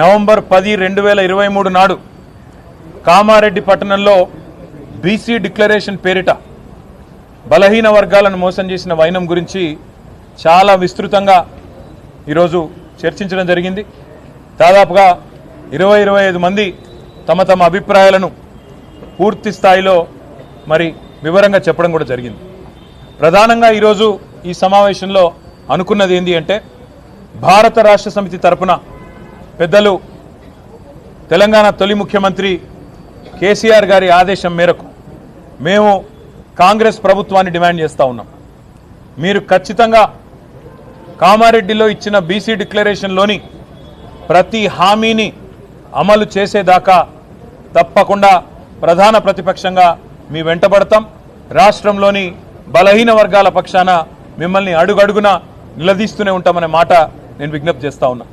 November పది రెండు వేల ఇరవై మూడు నాడు కామారెడ్డి పట్టణంలో బీసీ డిక్లరేషన్ పేరిట బలహీన వర్గాలను మోసం చేసిన వైనం గురించి చాలా విస్తృతంగా ఈరోజు చర్చించడం జరిగింది. దాదాపుగా ఇరవై ఇరవై ఐదు మంది తమ తమ అభిప్రాయాలను పూర్తి స్థాయిలో మరి వివరంగా చెప్పడం కూడా జరిగింది. ప్రధానంగా ఈరోజు ఈ సమావేశంలో అనుకున్నది ఏంటి అంటే భారత రాష్ట్ర సమితి తరపున పెద్దలు తెలంగాణ తొలి ముఖ్యమంత్రి కేసీఆర్ గారి ఆదేశం మేరకు మేము కాంగ్రెస్ ప్రభుత్వాన్ని డిమాండ్ చేస్తూ ఉన్నాం. మీరు ఖచ్చితంగా కామారెడ్డిలో ఇచ్చిన బీసీ డిక్లరేషన్లోని ప్రతి హామీని అమలు చేసేదాకా తప్పకుండా ప్రధాన ప్రతిపక్షంగా మీ వెంటబడతాం. రాష్ట్రంలోని బలహీన వర్గాల పక్షాన మిమ్మల్ని అడుగడుగున నిలదీస్తూనే ఉంటామనే మాట నేను విజ్ఞప్తి చేస్తా ఉన్నా.